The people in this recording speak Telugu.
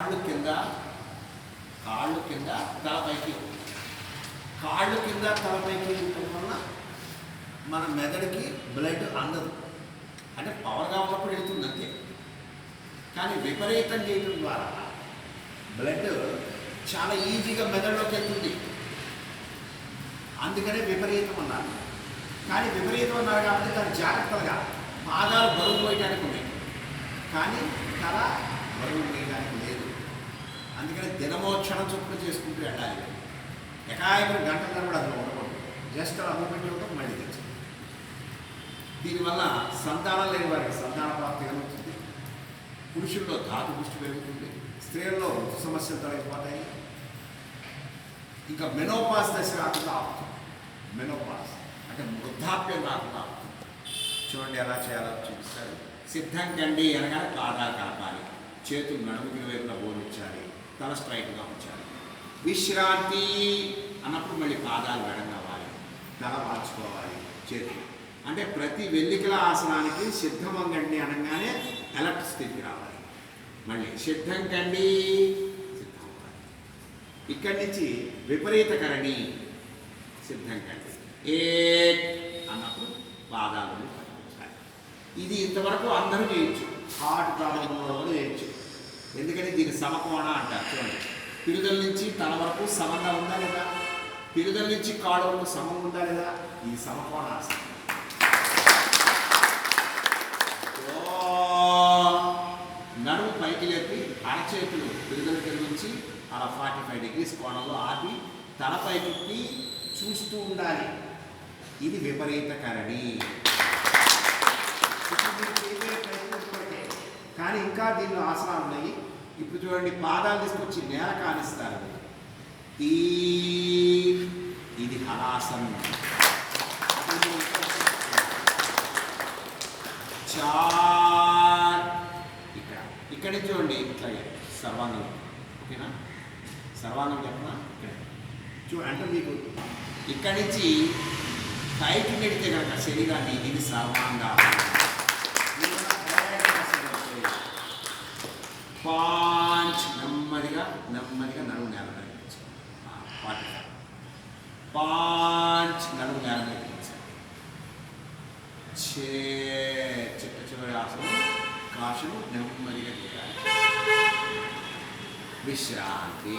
కాళ్ళు కింద కాళ్ళు కింద తలపైకి కాళ్ళు కింద తలపైకి ఉండటం వల్ల మన మెదడుకి బ్లడ్ అందదు. అంటే పవర్గా ఉన్నప్పుడు వెళుతుంది అంతే. కానీ విపరీతం చేయడం ద్వారా బ్లడ్ చాలా ఈజీగా మెదడులోకి వెళ్తుంది. అందుకనే విపరీతం అన్నారు. కానీ విపరీతం అన్నారు కాబట్టి దాన్ని జాగ్రత్తగా పాదాలు బరువు పోయడానికి ఉన్నాయి. కానీ తల బరువు వేయడానికి లేదు. అందుకని దినమోక్షణం చొప్పున చేసుకుంటూ వెళ్ళాలి. ఎకాయకుడు గంటల కూడా అసలు ఉండకూడదు. జస్ట్ అలా మూమెంట్ ఉండడం మళ్ళీ తెచ్చు దీనివల్ల సంతానం లేని వారికి సంతాన ప్రాప్తి కలుగుతుంది. పురుషుల్లో ధాతు పుష్టి పెరుగుతుంది. స్త్రీల్లో ఋతు సమస్యలు తొలగిపోతాయి. ఇంకా మెనోపాస్ దశ రాకుండా ఆపుతుంది. మెనోపాస్ అంటే వృద్ధాప్యం రాకుండా ఆపుతుంది. చూడండి ఎలా చేయాలో చూపిస్తారు. సిద్ధం కండి అనగానే కాదా కాపాలి చేతులు నడుముకి వైపున బోనిచ్చాలి తల స్ట్రైట్గా ఉంచాలి. విశ్రాంతి అన్నప్పుడు మళ్ళీ పాదాలు వెడగవాలి తల మార్చుకోవాలి చేతులు. అంటే ప్రతి వెల్లికల ఆసనానికి సిద్ధమంగండి అనగానే ఎలర్ట్ స్థితికి రావాలి. మళ్ళీ సిద్ధం కండి సిద్ధం ఇక్కడి నుంచి విపరీతకరణి సిద్ధం కండి ఏ అన్నప్పుడు పాదాలను ఇది ఇంతవరకు అందరూ చేయొచ్చు. హార్ట్ ప్రాబ్లం ఉన్న వాళ్ళు కూడా చేయొచ్చు. దీన్ని దీని సమకోణ అంటారు. చూడండి. పిరుదల నుంచి తల వరకు సమంగా ఉందా లేదా? పిరుదల నుంచి కాడ వరకు సమం ఉందా లేదా? ఇది సమకోణ ఆసనం నడుము పైకి లేపి అరచేతులు పిరుదల దగ్గర నుంచి అలా ఫార్టీ ఫైవ్ డిగ్రీస్ కోణంలో ఆపి తలపైకి చూస్తూ ఉండాలి. ఇది విపరీత కరణి. కానీ ఇంకా దీనిలో ఆసనాలు ఉన్నాయి. ఇప్పుడు చూడండి పాదాలు తీసుకొచ్చి నేల కానిస్తారు. ఈ ఇది హలాసం చార్. ఇక్కడ. ఇక్కడ నుంచి చూడండి ఇట్లా సర్వాంగం. ఓకేనా? సర్వాంగం చెప్పనా ఇక్కడ. చూ అంటే మీకు ఇక్కడి నుంచి పైకి పెడితే కనుక శరీరాన్ని ఇది సర్వాంగా. పా పాటి పాంచ్ నడుము నేల తగ్గించు చే చిట్ట చివరి ఆసనం కాశము నెమ్మదిగా దిగాలి విశ్రాంతి